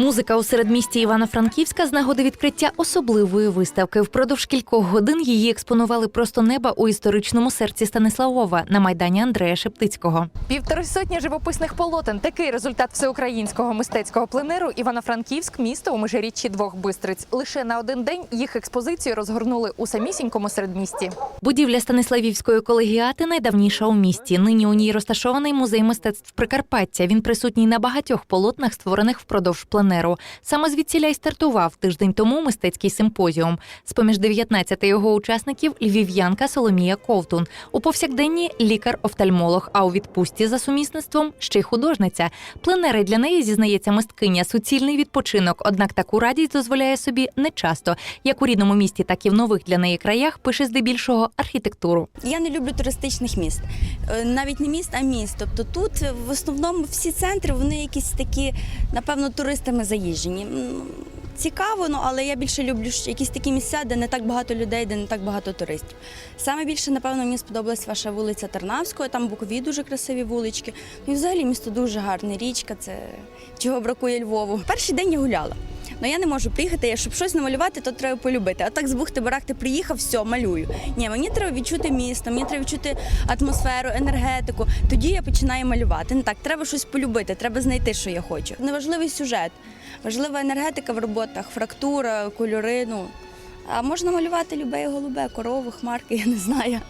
Музика у середмісті Івано-Франківська з нагоди відкриття особливої виставки. Впродовж кількох годин її експонували просто неба у історичному серці Станиславова на майдані Андрея Шептицького. Півтори сотні живописних полотен. Такий результат всеукраїнського мистецького пленеру Івано-Франківськ, місто у межиріччі двох бистриць. Лише на один день їх експозицію розгорнули у самісінькому середмісті. Будівля Станиславівської колегіати найдавніша у місті. Нині у ній розташований музей мистецтв Прикарпаття. Він присутній на багатьох полотнах, створених впродовж пленеру. Саме звідсіля й стартував тиждень тому мистецький симпозіум. З поміж 19 його учасників львів'янка Соломія Ковтун. У повсякденні лікар-офтальмолог, а у відпустці за сумісництвом ще й художниця. Пленери для неї зізнається мисткиня суцільний відпочинок. Однак таку радість дозволяє собі не часто. Як у рідному місті, так і в нових для неї краях пише здебільшого архітектуру. Я не люблю туристичних міст. Е, Навіть не міст, а міст. Тобто тут в основному всі центри вони якісь такі, напевно, туристами заїжджені. Цікаво, ну але я більше люблю якісь такі місця, де не так багато людей, де не так багато туристів. Саме більше, напевно, мені сподобалась ваша вулиця Тарнавського, там бокові дуже красиві вулички. Ну і взагалі місто дуже гарне, річка, це чого бракує Львову. Перший день я гуляла. Ну я не можу приїхати, я- щоб щось намалювати, то треба полюбити. А так з бухти барахти приїхав, все, малюю. Ні, мені треба відчути місто, мені треба відчути атмосферу, енергетику. Тоді я починаю малювати. Не так, треба щось полюбити, треба знайти, що я хочу. Неважливий сюжет, важлива енергетика в роботах, фрактура, кольори. Ну а можна малювати любе голубе, корову, хмарки, я не знаю.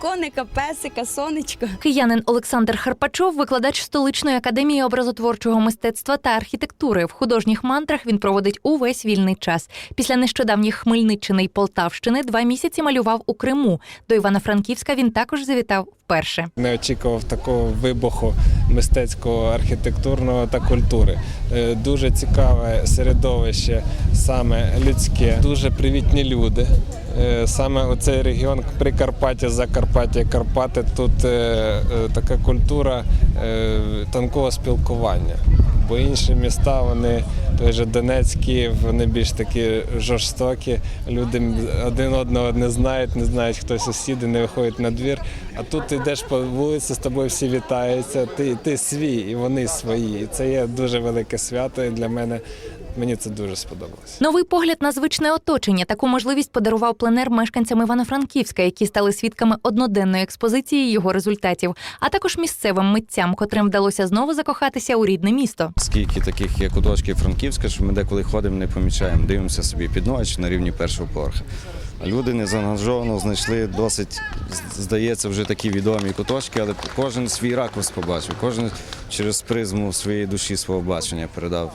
Коника, песика, сонечко. Киянин Олександр Харпачов, викладач столичної академії образотворчого мистецтва та архітектури. В художніх мантрах він проводить увесь вільний час. Після нещодавніх Хмельниччини й Полтавщини два місяці малював у Криму. До Івано-Франківська він також завітав вперше. Не очікував такого вибуху мистецького, архітектурного та культури. Е, Дуже цікаве середовище, саме людське, дуже привітні люди. Е, Саме оцей регіон Прикарпаття, Закарпаття, Карпати. Тут е, е, така культура тонкого спілкування. Бо інші міста, вони той же Донецьк, Київ, вони більш такі жорстокі. Люди один одного не знають, не знають, хто сусіди, не виходять на двір. А тут ти йдеш по вулиці, з тобою всі вітаються. Ти, ти свій, і вони свої. І це є дуже велике свято. І для мене мені це дуже сподобалось. Новий погляд на звичне оточення. Таку можливість подарував пленер мешканцям Івано-Франківська, які стали свідками одноденної експозиції його результатів, а також місцевим митцям, котрим вдалося знову закохатися у рідне місто. Скільки таких є куточків Франківська, що ми деколи ходимо, не помічаємо, дивимося собі під ноги на рівні першого поверха. Люди незаангажовано знайшли досить, здається, вже такі відомі куточки, але кожен свій ракурс побачив, кожен через призму своєї душі свого бачення передав.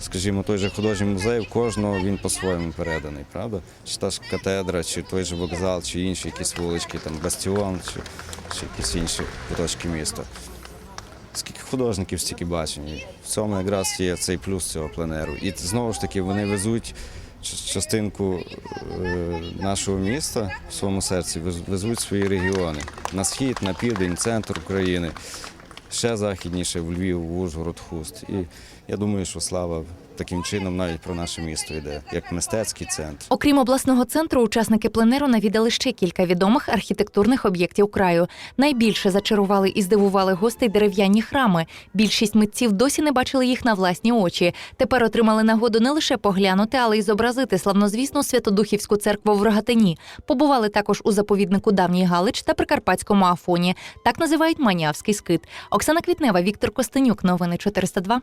Скажімо, той же художній музей, в кожного він по-своєму переданий, правда? Чи та ж катедра, чи той же вокзал, чи інші якісь вулички, там бастіон, чи, чи якісь інші куточки міста. Скільки художників, стільки бачень. В цьому якраз є цей плюс цього пленеру. І знову ж таки вони везуть частинку е, нашого міста в своєму серці, везуть свої регіони на схід, на південь, центр України, ще західніше, в Львів, в Ужгород, Хуст. І я думаю, що слава таким чином навіть про наше місто йде, як мистецький центр. Окрім обласного центру, учасники пленеру навідали ще кілька відомих архітектурних об'єктів краю. Найбільше зачарували і здивували гостей дерев'яні храми. Більшість митців досі не бачили їх на власні очі. Тепер отримали нагоду не лише поглянути, але й зобразити славнозвісну Святодухівську церкву в Рогатині. Побували також у заповіднику Давній Галич та Прикарпатському Афоні. Так називають Манявський скит. Оксана Квітнева, Віктор Костенюк. Новини 402.